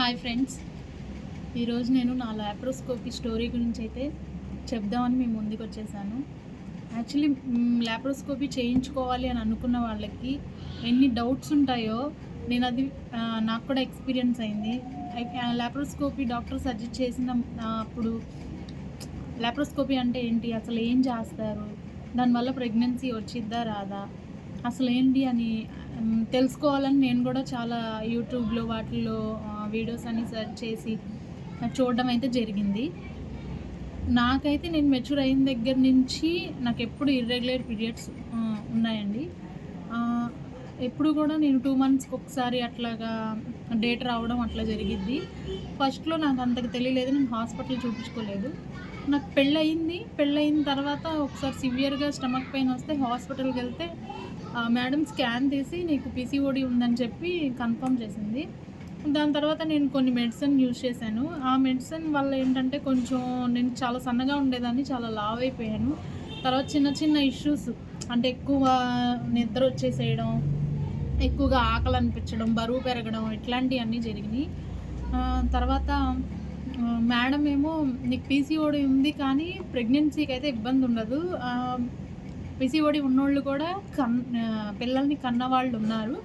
Hi friends. ఈరోజు నేను నా ల్యాప్రోస్కోపీ స్టోరీ గురించి అయితే చెప్దామని మేము ముందుకు వచ్చేసాను. యాక్చువల్లీ ల్యాప్రోస్కోపీ చేయించుకోవాలి అని అనుకున్న వాళ్ళకి ఎన్ని డౌట్స్ ఉంటాయో నేను అది నాకు కూడా ఎక్స్పీరియన్స్ అయింది. ల్యాప్రోస్కోపీ డాక్టర్ సజెస్ట్ చేసిన అప్పుడు ల్యాప్రోస్కోపీ అంటే ఏంటి? అసలు ఏం చేస్తారు? దానివల్ల ప్రెగ్నెన్సీ వచ్చిద్దా రాదా? అసలు ఏంటి అని తెలుసుకోవాలని నేను కూడా చాలా యూట్యూబ్లో వాటిల్లో వీడియోస్ అన్ని సెర్చ్ చేసి చూడడం అయితే జరిగింది. నాకైతే నేను మెచ్యూర్ అయిన దగ్గర నుంచి నాకు ఎప్పుడు ఇర్రెగ్యులర్ పీరియడ్స్ ఉన్నాయండి. ఎప్పుడు కూడా నేను టూ మంత్స్కి ఒకసారి అట్లాగా డేట్ రావడం అట్లా జరిగిద్ది. ఫస్ట్లో నాకు అంతకు తెలియలేదు నేను హాస్పిటల్ చూపించుకోలేదు. నాకు పెళ్ళయింది పెళ్ళయిన తర్వాత ఒకసారి సివియర్గా స్టమక్ పెయిన్ వస్తే హాస్పిటల్కి వెళ్తే మేడం స్కాన్ తీసి నీకు పీసీఓడి ఉందని చెప్పి కన్ఫర్మ్ చేసింది. దాని తర్వాత నేను కొన్ని మెడిసిన్ యూజ్ చేశాను. ఆ మెడిసిన్ వల్ల ఏంటంటే కొంచెం నేను చాలా సన్నగా ఉండేదాన్ని చాలా లావ్ అయిపోయాను. తర్వాత చిన్న చిన్న ఇష్యూస్ అంటే ఎక్కువ నిద్ర వచ్చేసేయడం ఎక్కువగా ఆకలి అనిపించడం బరువు పెరగడం ఇట్లాంటివన్నీ జరిగినాయి. తర్వాత మేడం ఏమో నీకు పీసీఓడి ఉంది కానీ ప్రెగ్నెన్సీకి అయితే ఇబ్బంది ఉండదు. పీసీఓడి ఉన్నోళ్ళు కూడా కన్ పిల్లల్ని కన్నవాళ్ళు ఉన్నారు.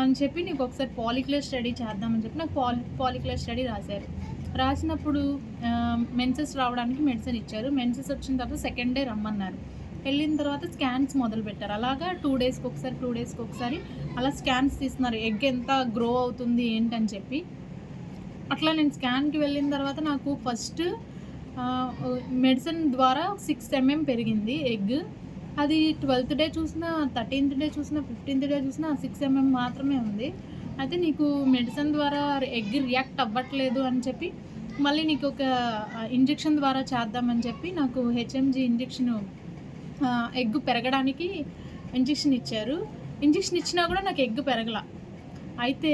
అని చెప్పి నీకు ఒకసారి పాలిక్యులర్ స్టడీ చేద్దామని చెప్పి నాకు పాలి పాలిక్యులర్ స్టడీ రాశారు. రాసినప్పుడు మెన్సెస్ రావడానికి మెడిసిన్ ఇచ్చారు. మెన్సెస్ వచ్చిన తర్వాత సెకండ్ డే రమ్మన్నారు. వెళ్ళిన తర్వాత స్కాన్స్ మొదలు పెట్టారు. అలాగా టూ డేస్కి ఒకసారి టూ డేస్కి ఒకసారి అలా స్కాన్స్ తీస్తున్నారు. ఎగ్ ఎంత గ్రో అవుతుంది ఏంటని చెప్పి. అట్లా నేను స్కాన్కి వెళ్ళిన తర్వాత నాకు ఫస్ట్ మెడిసిన్ ద్వారా సిక్స్ ఎంఎం పెరిగింది ఎగ్. అది ట్వెల్త్ డే చూసినా థర్టీన్త్ డే చూసినా ఫిఫ్టీన్త్ డే చూసినా సిక్స్ ఎంఎం మాత్రమే ఉంది. అయితే నీకు మెడిసిన్ ద్వారా ఎగ్ రియాక్ట్ అవ్వట్లేదు అని చెప్పి మళ్ళీ నీకు ఒక ఇంజెక్షన్ ద్వారా చేద్దామని చెప్పి నాకు హెచ్ఎంజి ఇంజెక్షన్ ఎగ్ పెరగడానికి ఇంజెక్షన్ ఇచ్చారు. ఇంజెక్షన్ ఇచ్చినా కూడా నాకు ఎగ్ పెరగల. అయితే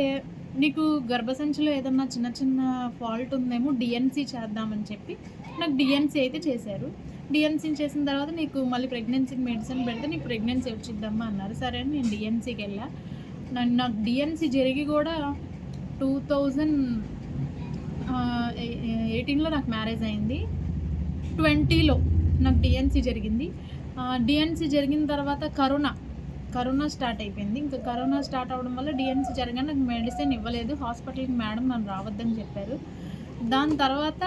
నీకు గర్భసంచిలో ఏదన్నా చిన్న చిన్న ఫాల్ట్ ఉందేమో డిఎన్సీ చేద్దామని చెప్పి నాకు డిఎన్సీ అయితే చేశారు. డిఎన్సీ చేసిన తర్వాత నీకు మళ్ళీ ప్రెగ్నెన్సీకి మెడిసిన్ పెడితే నీకు ప్రెగ్నెన్సీ వచ్చిద్దమ్మా అన్నారు. సరే అని నేను డిఎన్సీకి వెళ్ళా. నన్ను నాకు డిఎన్సీ జరిగి కూడా టూ థౌజండ్ ఎయిటీన్లో నాకు మ్యారేజ్ అయింది. ట్వంటీలో నాకు డిఎన్సీ జరిగింది. డిఎన్సీ జరిగిన తర్వాత కరోనా కరోనా స్టార్ట్ అయిపోయింది. ఇంకా కరోనా స్టార్ట్ అవడం వల్ల డిఎన్సీ జరగానే నాకు మెడిసిన్ ఇవ్వలేదు. హాస్పిటల్కి మేడం నన్ను రావద్దని చెప్పారు. దాని తర్వాత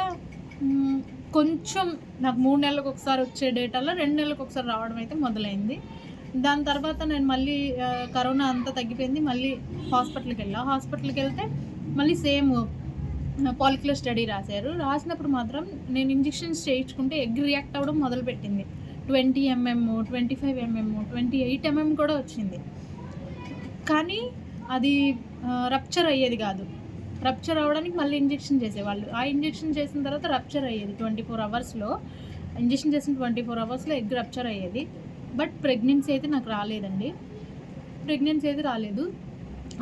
కొంచెం నాకు మూడు నెలలకు ఒకసారి వచ్చే డేటాలో రెండు నెలలకు ఒకసారి రావడం అయితే మొదలైంది. దాని తర్వాత నేను మళ్ళీ కరోనా అంతా తగ్గిపోయింది. మళ్ళీ హాస్పిటల్కి వెళ్ళా. హాస్పిటల్కి వెళ్తే మళ్ళీ సేమ్ పాలిక్యులర్ స్టడీ రాశారు. రాసినప్పుడు మాత్రం నేను ఇంజెక్షన్స్ చేయించుకుంటే ఎగ్ రియాక్ట్ అవ్వడం మొదలుపెట్టింది. Twenty MM twenty five MM twenty eight MM కూడా వచ్చింది. కానీ అది రప్చర్ అయ్యేది కాదు. రప్చర్ అవ్వడానికి మళ్ళీ ఇంజెక్షన్ చేసేవాళ్ళు ఆ ఇంజెక్షన్ చేసిన తర్వాత రప్చర్ అయ్యేది ట్వంటీ ఫోర్ అవర్స్లో. ఇంజెక్షన్ చేసిన ట్వంటీ ఫోర్ అవర్స్లో ఎగ్ రప్చర్ అయ్యేది. బట్ ప్రెగ్నెన్సీ అయితే నాకు రాలేదండి. ప్రెగ్నెన్సీ అయితే రాలేదు.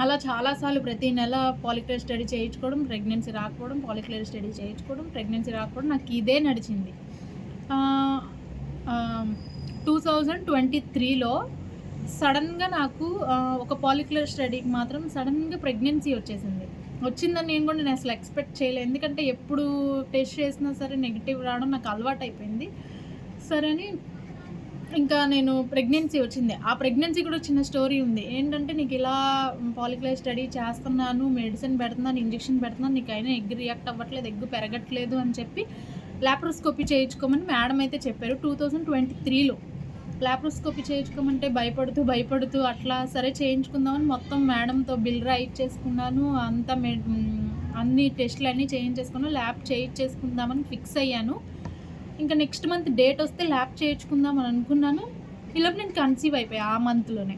అలా చాలాసార్లు ప్రతి నెల పాలిక్లర్ స్టడీ చేయించుకోవడం ప్రెగ్నెన్సీ రాకపోవడం పాలిక్యులర్ స్టడీ చేయించుకోవడం ప్రెగ్నెన్సీ రాకపోవడం నాకు ఇదే నడిచింది. టూ థౌజండ్ ట్వంటీ త్రీలో సడన్గా నాకు ఒక పాలిక్యులర్ స్టడీకి మాత్రం సడన్గా ప్రెగ్నెన్సీ వచ్చేసింది. వచ్చిందని నేను కూడా నేను అసలు ఎక్స్పెక్ట్ చేయలేదు ఎందుకంటే ఎప్పుడు టెస్ట్ చేసినా సరే నెగిటివ్ రావడం నాకు అలవాటు అయిపోయింది సరే అని ఇంకా నేను ప్రెగ్నెన్సీ వచ్చింది. ఆ ప్రెగ్నెన్సీ కూడా చిన్న స్టోరీ ఉంది. ఏంటంటే నీకు ఇలా పాలిక్యులర్ స్టడీ చేస్తున్నాను మెడిసిన్ పెడుతున్నాను ఇంజెక్షన్ పెడుతున్నాను నీకు అయినా ఎగ్ రియాక్ట్ అవ్వట్లేదు ఎగ్ పెరగట్లేదు అని చెప్పి లాప్రోస్కోపీ చేయించుకోమని మేడం అయితే చెప్పారు. టూ థౌజండ్ ట్వంటీ త్రీలో లాప్రోస్కోపీ చేయించుకోమంటే భయపడుతూ భయపడుతూ అట్లా సరే చేయించుకుందామని మొత్తం మేడంతో బిల్ రైట్ చేసుకున్నాను. అంత మె అన్ని టెస్ట్లు అన్నీ చేయించేసుకున్నాను ల్యాబ్ చేయించేసుకుందామని ఫిక్స్ అయ్యాను. ఇంకా నెక్స్ట్ మంత్ డేట్ వస్తే ల్యాబ్ చేయించుకుందాం అని అనుకున్నాను. ఈలోపు నేను కన్సీవ్ అయిపోయా ఆ మంత్లోనే.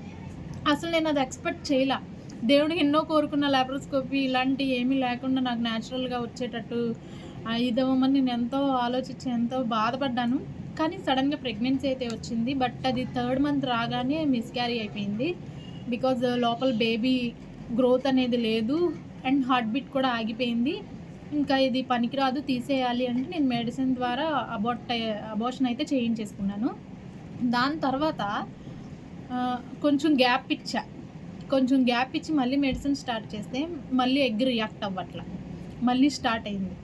అసలు నేను అది ఎక్స్పెక్ట్ చేయలే. దేవుడికి ఎన్నో కోరుకున్న లాప్రోస్కోపీ ఇలాంటివి ఏమీ లేకుండా నాకు న్యాచురల్గా వచ్చేటట్టు ఆ, ఇదవ్వమని నేను ఎంతో ఆలోచించి ఎంతో బాధపడ్డాను. కానీ సడన్గా ప్రెగ్నెన్సీ అయితే వచ్చింది. బట్ అది థర్డ్ మంత్ రాగానే మిస్క్యారీ అయిపోయింది. బికాజ్ లోపల బేబీ గ్రోత్ అనేది లేదు అండ్ హార్ట్ బీట్ కూడా ఆగిపోయింది. ఇంకా ఇది పనికిరాదు తీసేయాలి అంటే నేను మెడిసిన్ ద్వారా అబోట్ అబోషన్ అయితే చేయించేసుకున్నాను. దాని తర్వాత కొంచెం గ్యాప్ ఇచ్చా. కొంచెం గ్యాప్ ఇచ్చి మళ్ళీ మెడిసిన్ స్టార్ట్ చేస్తే మళ్ళీ ఎగ్ రియాక్ట్ అవ్వట్ల. మళ్ళీ స్టార్ట్ అయింది.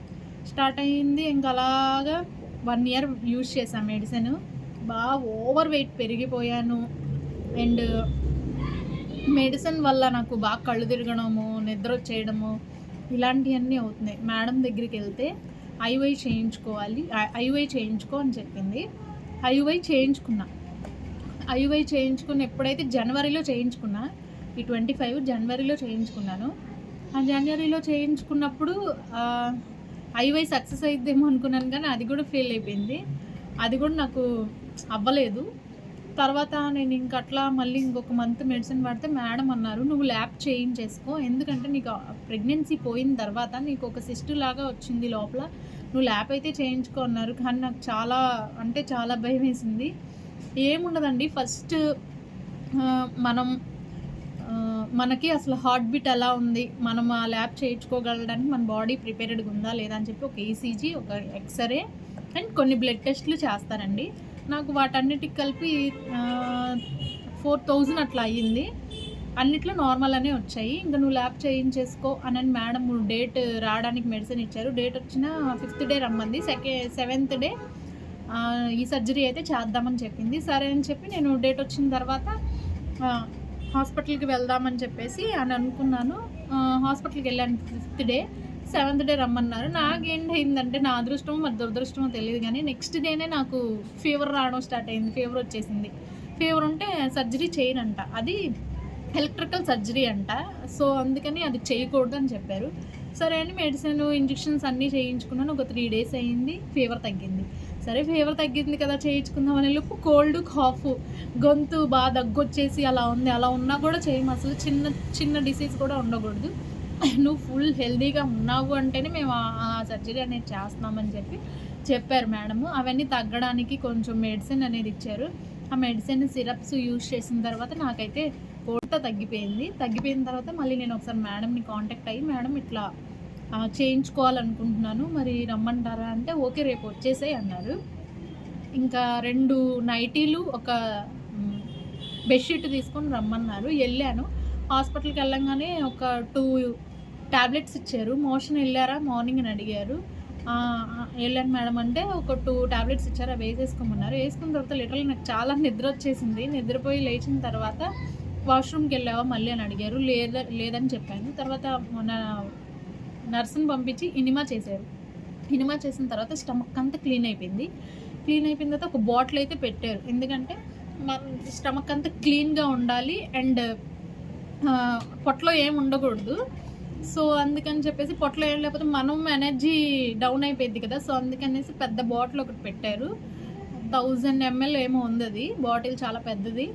స్టార్ట్ అయింది ఇంకా అలాగా వన్ ఇయర్ యూజ్ చేశాను మెడిసిన్. బాగా ఓవర్ వెయిట్ పెరిగిపోయాను. అండ్ మెడిసిన్ వల్ల నాకు బాగా కళ్ళు తిరగడము నిద్ర వచ్చేయడము ఇలాంటివన్నీ అవుతున్నాయి. మేడం దగ్గరికి వెళ్తే ఐవై చేయించుకోవాలి. ఐవై చేయించుకో అని చెప్పింది. ఐవై చేయించుకున్నా. ఐవై చేయించుకున్న ఎప్పుడైతే జనవరిలో చేయించుకున్నా ఈ ట్వంటీ ఫైవ్ జనవరిలో చేయించుకున్నాను. ఆ జనవరిలో చేయించుకున్నప్పుడు ఐవై సక్సెస్ అయిద్దేమో అనుకున్నాను కానీ అది కూడా ఫెయిల్ అయిపోయింది. అది కూడా నాకు అవ్వలేదు. తర్వాత నేను ఇంక అట్లా మళ్ళీ ఇంకొక మంత్ మెడిసిన్ వాడితే మేడం అన్నారు నువ్వు ల్యాబ్ చేయించేసుకో ఎందుకంటే నీకు ప్రెగ్నెన్సీ పోయిన తర్వాత నీకు ఒక సిస్టు లాగా వచ్చింది లోపల. నువ్వు ల్యాబ్ అయితే చేయించుకో అన్నారు. కానీ నాకు చాలా అంటే చాలా భయం వేసింది ఏముండదండి. ఫస్ట్ మనం మనకి అసలు హార్ట్ బీట్ ఎలా ఉంది? మనం ఆ ల్యాబ్ చేయించుకోగలడానికి మన బాడీ ప్రిపేర్డ్గా ఉందా లేదా అని చెప్పి ఒక ఈసీజీ ఒక ఎక్స్రే అండ్ కొన్ని బ్లడ్ టెస్ట్లు చేస్తారండి. నాకు వాటన్నిటికి కలిపి ఫోర్ థౌజండ్ అట్లా అయ్యింది. అన్నిట్లో నార్మల్ అనే వచ్చాయి. ఇంకా నువ్వు ల్యాబ్ చేయించేసుకో అని అని మేడం డేట్ రావడానికి మెడిసిన్ ఇచ్చారు. డేట్ వచ్చిన ఫిఫ్త్ డే రమ్మంది. సెకండ్ సెవెంత్ డే ఈ సర్జరీ అయితే చేద్దామని చెప్పింది. సరే అని చెప్పి నేను డేట్ వచ్చిన తర్వాత హాస్పిటల్కి వెళ్దామని చెప్పేసి అని అనుకున్నాను. హాస్పిటల్కి వెళ్ళాను ఫిఫ్త్ డే సెవెంత్ డే రమ్మన్నారు. నాకేంటైందంటే అయిందంటే నా అదృష్టమో మరి దురదృష్టమో తెలియదు కానీ నెక్స్ట్ డేనే నాకు ఫీవర్ రావడం స్టార్ట్ అయింది ఫీవర్ వచ్చేసింది. ఫీవర్ ఉంటే సర్జరీ చేయనంట. అది ఎలక్ట్రికల్ సర్జరీ అంట. సో అందుకని అది చేయకూడదు అని చెప్పారు. సరే అని మెడిసిన్ ఇంజెక్షన్స్ అన్నీ చేయించుకున్నాను. ఒక త్రీ డేస్ అయింది ఫీవర్ తగ్గింది. సరే ఫీవర్ తగ్గింది కదా చేయించుకుందాం అనే లోపు కోల్డ్ కాఫ్ గొంతు బాగా దగ్గొచ్చేసి అలా ఉంది. అలా ఉన్నా కూడా చేయము అసలు. చిన్న చిన్న డిసీజ్ కూడా ఉండకూడదు. నువ్వు ఫుల్ హెల్దీగా ఉన్నావు అంటేనే మేము ఆ- సర్జరీ అనేది చేస్తున్నామని చెప్పి చెప్పారు మేడము అవన్నీ తగ్గడానికి కొంచెం మెడిసిన్ అనేది ఇచ్చారు. ఆ మెడిసిన్ సిరప్స్ యూజ్ చేసిన తర్వాత నాకైతే కోట తగ్గిపోయింది. తగ్గిపోయిన తర్వాత మళ్ళీ నేను ఒకసారి మేడంని కాంటాక్ట్ అయ్యి మేడం ఇట్లా చేయించుకోవాలనుకుంటున్నాను. మరి రమ్మంటారా అంటే ఓకే రేపు వచ్చేసాయి అన్నారు. ఇంకా రెండు నైటీలు ఒక బెడ్షీట్ తీసుకొని రమ్మన్నారు. వెళ్ళాను. హాస్పిటల్కి వెళ్ళంగానే ఒక టూ టాబ్లెట్స్ ఇచ్చారు. మోషన్ వెళ్ళారా? మార్నింగ్ అని అడిగారు. వెళ్ళాను మేడం అంటే ఒక టూ టాబ్లెట్స్ ఇచ్చారు. అవి వేసేసుకోమన్నారు. వేసుకున్న తర్వాత లిటరల్ నాకు చాలా నిద్ర వచ్చేసింది. నిద్రపోయి లేచిన తర్వాత వాష్రూమ్కి వెళ్ళావా మళ్ళీ అని అడిగారు. లేదా లేదని చెప్పాను. తర్వాత మన నర్సును పంపించి ఇనిమా చేశారు. ఇనిమా చేసిన తర్వాత స్టమక్ అంతా క్లీన్ అయిపోయింది. క్లీన్ అయిపోయిన తర్వాత ఒక బాటిల్ అయితే పెట్టారు. ఎందుకంటే మన స్టమక్ అంతా క్లీన్గా ఉండాలి అండ్ పొట్టలో ఏం ఉండకూడదు. సో అందుకని చెప్పేసి పొట్టలో ఏం లేకపోతే మనం ఎనర్జీ డౌన్ అయిపోయింది కదా. సో అందుకనేసి పెద్ద బాటిల్ ఒకటి పెట్టారు. థౌజండ్ ఎంఎల్ ఏమో ఉంది అది. బాటిల్ చాలా పెద్దది.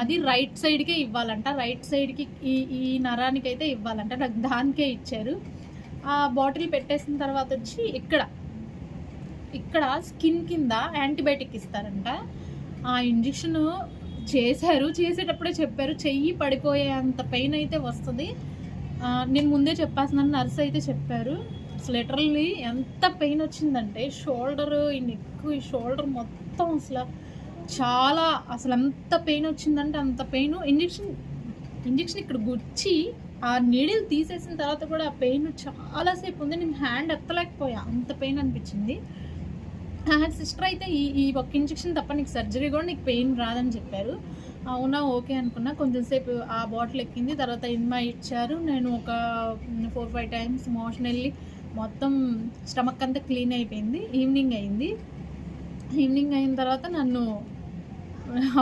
అది రైట్ సైడ్కే ఇవ్వాలంట. రైట్ సైడ్కి ఈ ఈ నరానికి అయితే ఇవ్వాలంట. నాకు దానికే ఇచ్చారు. ఆ బాటిల్ పెట్టేసిన తర్వాత వచ్చి ఇక్కడ ఇక్కడ స్కిన్ కింద యాంటీబయాటిక్ ఇస్తారంట. ఆ ఇంజెక్షన్ చేశారు. చేసేటప్పుడే చెప్పారు చెయ్యి పడిపోయేంత పెయిన్ అయితే వస్తుంది. నేను ముందే చెప్పేస్తున్నాను నర్స్ అయితే చెప్పారు. అసలు లిటరల్లీ ఎంత పెయిన్ వచ్చిందంటే షోల్డర్ ఈ నెక్ ఈ షోల్డర్ మొత్తం అసలు చాలా అసలు ఎంత పెయిన్ వచ్చిందంటే అంత పెయిన్. ఇంజెక్షన్ ఇంజెక్షన్ ఇక్కడ గుచ్చి ఆ నీడిల్ తీసేసిన తర్వాత కూడా ఆ పెయిన్ చాలాసేపు ఉంది. నేను హ్యాండ్ ఎత్తలేకపోయా. అంత పెయిన్ అనిపించింది. సిస్టర్ అయితే ఈ ఈ ఒక్క ఇంజెక్షన్ తప్ప నీకు సర్జరీ కూడా నీకు పెయిన్ రాదని చెప్పారు. అవునా? ఓకే అనుకున్నా. కొంచెం సేపు ఆ బాటిల్ ఎక్కింది. తర్వాత ఇన్మా ఇచ్చారు. నేను ఒక ఫోర్ ఫైవ్ టైమ్స్ మోషన్ వెళ్ళి మొత్తం స్టమక్ అంతా క్లీన్ అయిపోయింది. ఈవినింగ్ అయింది. ఈవినింగ్ అయిన తర్వాత నన్ను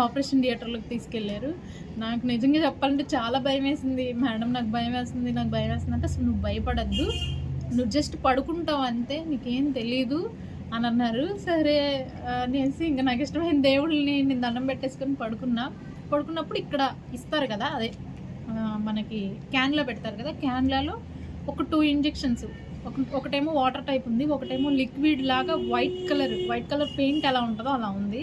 ఆపరేషన్ థియేటర్లోకి తీసుకెళ్ళారు. నాకు నిజంగా చెప్పాలంటే చాలా భయం వేసింది. మేడం నాకు భయం వేస్తుంది నాకు భయం వేస్తుంది అంటే అసలు నువ్వు భయపడద్దు. నువ్వు జస్ట్ పడుకుంటావు అంతే నీకేం తెలీదు అని అన్నారు. సరే అనేసి ఇంకా నాకు ఇష్టమైన దేవుళ్ళని నేను దండం పెట్టేసుకొని పడుకున్నా. పడుకున్నప్పుడు ఇక్కడ ఇస్తారు కదా అదే మనకి క్యాన్లో పెడతారు కదా క్యాన్లలో ఒక టూ ఇంజెక్షన్స్ ఒక ఒకటేమో వాటర్ టైప్ ఉంది ఒకటేమో లిక్విడ్ లాగా white colour white colour paint ఎలా ఉంటుందో అలా ఉంది.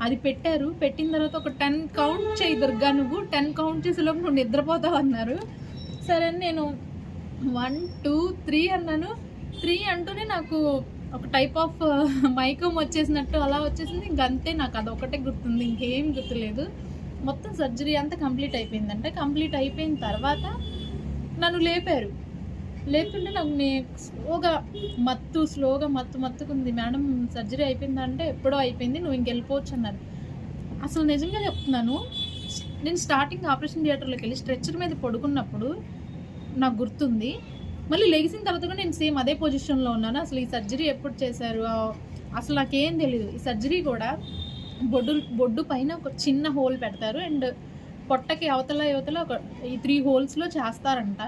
అది పెట్టారు. పెట్టిన తర్వాత ఒక టెన్ కౌంట్ చేయి దుర్గా నువ్వు. టెన్ కౌంట్ చేసేలోపు నువ్వు నిద్రపోతావు అన్నారు. సరే అని నేను వన్ టూ త్రీ అన్నాను. త్రీ అంటూనే నాకు ఒక టైప్ ఆఫ్ మైకం వచ్చేసినట్టు అలా వచ్చేసింది. ఇంక అంతే నాకు అదొకటే గుర్తుంది. ఇంకేం గుర్తులేదు. మొత్తం సర్జరీ అంతా కంప్లీట్ అయిపోయిందంటే. కంప్లీట్ అయిపోయిన తర్వాత నన్ను లేపారు. లేకుంటే నాకు నే స్లోగా మత్తు స్లోగా మత్తు మత్తుకుంది. మేడం సర్జరీ అయిపోయిందంటే ఎప్పుడో అయిపోయింది నువ్వు ఇంకెళ్ళిపోవచ్చు అన్నారు. అసలు నిజంగా చెప్తున్నాను నేను స్టార్టింగ్ ఆపరేషన్ థియేటర్లోకి వెళ్ళి స్ట్రెచ్చర్ మీద పడుకున్నప్పుడు నాకు గుర్తుంది. మళ్ళీ లెగిసిన తర్వాత కూడా నేను సేమ్ అదే పొజిషన్లో ఉన్నాను. అసలు ఈ సర్జరీ ఎప్పుడు చేశారు? అసలు నాకేం తెలియదు ఈ సర్జరీ కూడా బొడ్డు బొడ్డు పైన ఒక చిన్న హోల్ పెడతారు. అండ్ పొట్టకి అవతల యువతల ఒక ఈ త్రీ హోల్స్లో చేస్తారంట.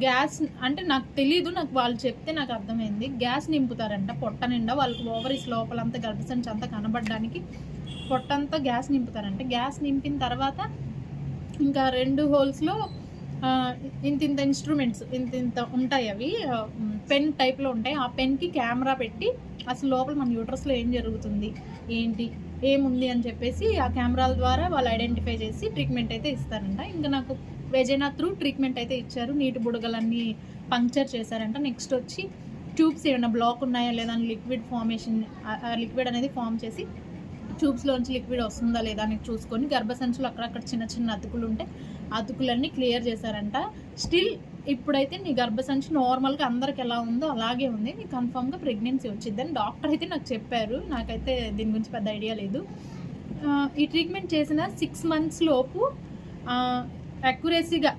గ్యాస్ అంటే నాకు తెలీదు నాకు వాళ్ళు చెప్తే నాకు అర్థమైంది. గ్యాస్ నింపుతారంట పొట్ట నిండా వాళ్ళకి ఓవరీస్ లోపలంతా గర్భసంచి అంతా కనబడడానికి పొట్టంతా గ్యాస్ నింపుతారంట. గ్యాస్ నింపిన తర్వాత ఇంకా రెండు హోల్స్లో ఇంత ఇంత ఇన్స్ట్రుమెంట్స్ ఇంత ఇంత ఉంటాయి అవి పెన్ టైప్లో ఉంటాయి. ఆ పెన్కి కెమెరా పెట్టి అసలు లోపల మన యూట్రస్లో ఏం జరుగుతుంది ఏంటి ఏముంది అని చెప్పేసి ఆ కెమెరాల ద్వారా వాళ్ళు ఐడెంటిఫై చేసి ట్రీట్మెంట్ అయితే ఇస్తారంట. ఇంకా నాకు వెజైనా త్రూ ట్రీట్మెంట్ అయితే ఇచ్చారు. నీటి బుడగలన్నీ పంక్చర్ చేశారంట. నెక్స్ట్ వచ్చి ట్యూబ్స్ ఏమైనా బ్లాక్ ఉన్నాయా లేదా అని లిక్విడ్ ఫార్మేషన్ లిక్విడ్ అనేది ఫామ్ చేసి ట్యూబ్స్లోంచి లిక్విడ్ వస్తుందా లేదా అని చూసుకొని గర్భసంచులు అక్కడక్కడ చిన్న చిన్న అతుకులు ఉంటే అతుకులన్నీ క్లియర్ చేశారంట. స్టిల్ ఇప్పుడైతే నీ గర్భసంచి నార్మల్గా అందరికి ఎలా ఉందో అలాగే ఉంది. నీ కన్ఫామ్గా ప్రెగ్నెన్సీ వచ్చిందని డాక్టర్ అయితే నాకు చెప్పారు. నాకైతే దీని గురించి పెద్ద ఐడియా లేదు. ఈ ట్రీట్మెంట్ చేసిన సిక్స్ మంత్స్ లోపు అక్యురసీగా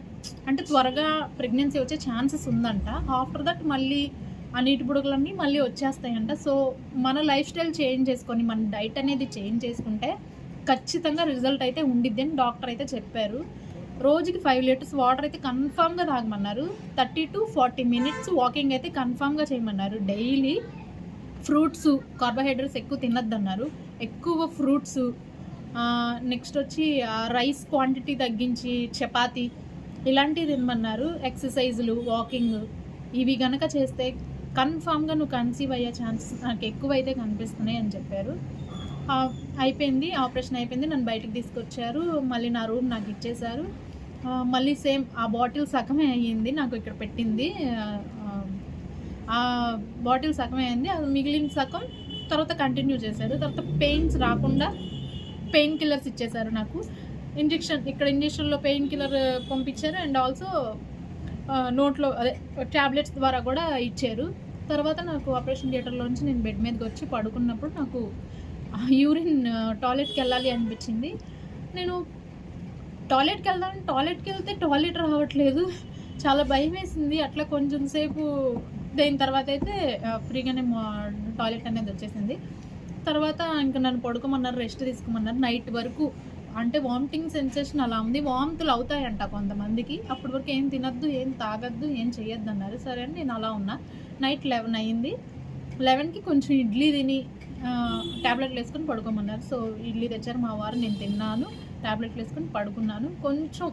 అంటే త్వరగా ప్రెగ్నెన్సీ వచ్చే ఛాన్సెస్ ఉందంట. ఆఫ్టర్ దట్ మళ్ళీ ఆ నీటి బుడగలన్నీ మళ్ళీ వచ్చేస్తాయంట. సో మన లైఫ్ స్టైల్ చేంజ్ చేసుకొని మన డైట్ అనేది చేంజ్ చేసుకుంటే ఖచ్చితంగా రిజల్ట్ అయితే ఉండిద్ది అని డాక్టర్ అయితే చెప్పారు. రోజుకి ఫైవ్ లీటర్స్ వాటర్ అయితే కన్ఫామ్గా తాగమన్నారు. Thirty to forty minutes walking అయితే కన్ఫామ్గా చేయమన్నారు. డైలీ ఫ్రూట్స్ కార్బోహైడ్రేట్స్ ఎక్కువ తినొద్దన్నారు. ఎక్కువ ఫ్రూట్స్ నెక్స్ట్ వచ్చి రైస్ క్వాంటిటీ తగ్గించి చపాతి ఇలాంటివి తినమన్నారు. ఎక్సర్సైజులు వాకింగ్ ఇవి గనక చేస్తే కన్ఫామ్గా నువ్వు కన్సీవ్ అయ్యే ఛాన్సెస్ నాకు ఎక్కువైతే కనిపిస్తున్నాయి అని చెప్పారు. అయిపోయింది ఆపరేషన్ అయిపోయింది నన్ను బయటకు తీసుకొచ్చారు. మళ్ళీ నా రూమ్ నాకు ఇచ్చేశారు. మళ్ళీ సేమ్ ఆ బాటిల్ సగమే అయ్యింది నాకు ఇక్కడ పెట్టింది. ఆ, ఆ బాటిల్ సగమే అయింది అది మిగిలిన సగం తర్వాత కంటిన్యూ చేశారు. తర్వాత పెయిన్స్ రాకుండా పెయిన్ కిల్లర్స్ ఇచ్చేశారు నాకు. ఇంజెక్షన్ ఇక్కడ ఇంజెక్షన్లో పెయిన్ కిల్లర్ పంపించారు. అండ్ ఆల్సో నోట్లో అదే ట్యాబ్లెట్స్ ద్వారా కూడా ఇచ్చారు. తర్వాత నాకు ఆపరేషన్ థియేటర్లోంచి నేను బెడ్ మీదకి వచ్చి పడుకున్నప్పుడు నాకు యూరిన్ టాయిలెట్కి వెళ్ళాలి అనిపించింది. నేను టాయిలెట్కి వెళ్దాం టాయిలెట్కి వెళ్తే టాయిలెట్ రావట్లేదు. చాలా భయం వేసింది అట్లా కొంచెం సేపు దాని తర్వాత అయితే ఫ్రీగానే టాయిలెట్ అనేది వచ్చేసింది. తర్వాత ఇంకా నన్ను పడుకోమన్నారు రెస్ట్ తీసుకోమన్నారు నైట్ వరకు. అంటే వామిటింగ్ సెన్సేషన్ అలా ఉంది. వామితులు అవుతాయంట కొంతమందికి. అప్పటి వరకు ఏం తినద్దు ఏం తాగద్దు ఏం చేయొద్దు అన్నారు. సరే అని నేను అలా ఉన్నా. నైట్ లెవెన్ అయింది. లెవెన్కి కొంచెం ఇడ్లీ తిని ట్యాబ్లెట్లు వేసుకొని పడుకోమన్నారు. సో ఇడ్లీ తెచ్చారు మా వారు నేను తిన్నాను. ట్యాబ్లెట్లు వేసుకొని పడుకున్నాను. కొంచెం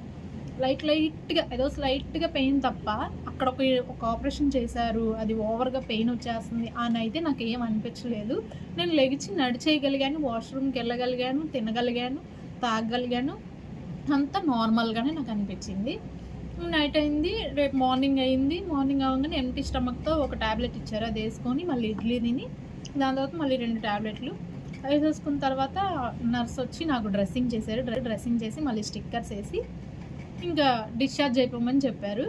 లైట్ లైట్గా ఏదో స్లైట్గా పెయిన్ తప్ప అక్కడ ఒక ఒక ఆపరేషన్ చేశారు అది ఓవర్గా పెయిన్ వచ్చేస్తుంది అని అయితే నాకు ఏం అనిపించలేదు. నేను లెగిచి నడిచేయగలిగాను వాష్రూమ్కి వెళ్ళగలిగాను తినగలిగాను తాగగలిగాను అంతా నార్మల్గానే నాకు అనిపించింది. నైట్ అయింది రేపు మార్నింగ్ అయింది మార్నింగ్ అవ్వగానే ఎంటీ స్టమక్తో ఒక ట్యాబ్లెట్ ఇచ్చారు అది వేసుకొని మళ్ళీ ఇడ్లీ తిని దాని తర్వాత మళ్ళీ రెండు ట్యాబ్లెట్లు వేసేసుకున్న తర్వాత నర్స్ వచ్చి నాకు డ్రెస్సింగ్ చేశారు డ్రెస్సింగ్ చేసి మళ్ళీ స్టిక్కర్స్ వేసి ఇంకా డిశ్చార్జ్ అయిపోమని చెప్పారు.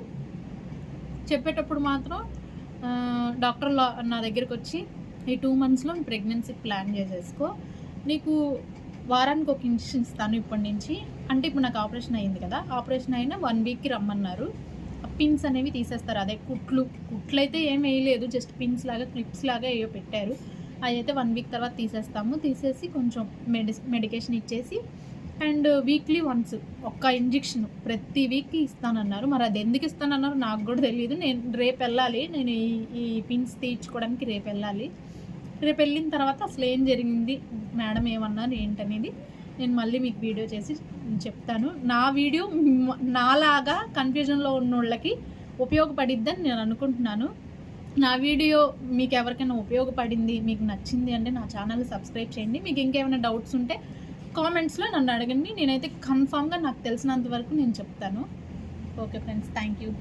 చెప్పేటప్పుడు మాత్రం డాక్టర్ నా దగ్గరికి వచ్చి ఈ టూ మంత్స్లో ప్రెగ్నెన్సీ ప్లాన్ చేసేసుకో. నీకు వారానికి ఒక ఇంజక్షన్ ఇస్తాను ఇప్పటి నుంచి. అంటే ఇప్పుడు నాకు ఆపరేషన్ అయింది కదా ఆపరేషన్ అయినా వన్ వీక్కి రమ్మన్నారు. పిన్స్ అనేవి తీసేస్తారు. అదే కుట్లు కుట్లు అయితే ఏం వేయలేదు జస్ట్ పిన్స్ లాగా క్లిప్స్ లాగా ఏవో పెట్టారు. అవి అయితే వన్ వీక్ తర్వాత తీసేస్తాము. తీసేసి కొంచెం మెడి మెడికేషన్ ఇచ్చేసి అండ్ వీక్లీ వన్స్ ఒక్క ఇంజెక్షన్ ప్రతి వీక్కి ఇస్తానన్నారు. మరి అది ఎందుకు ఇస్తానన్నారు నాకు కూడా తెలియదు నేను రేపు వెళ్ళాలి. నేను ఈ ఈ పిన్స్ తీయించుకోవడానికి రేపు వెళ్ళాలి. రేపు వెళ్ళిన తర్వాత అసలు ఏం జరిగింది? మేడం ఏమన్నారు ఏంటనేది నేను మళ్ళీ మీకు వీడియో చేసి చెప్తాను. నా వీడియో నాలాగా కన్ఫ్యూజన్లో ఉన్న వాళ్ళకి ఉపయోగపడిద్దని నేను అనుకుంటున్నాను. నా వీడియో మీకు ఎవరికైనా ఉపయోగపడింది మీకు నచ్చింది అంటే నా ఛానల్ సబ్స్క్రైబ్ చేయండి. మీకు ఇంకేమైనా డౌట్స్ ఉంటే కామెంట్స్లో నన్ను అడగండి. నేనైతే కన్ఫామ్గా నాకు తెలిసినంత వరకు నేను చెప్తాను. Okay friends thank you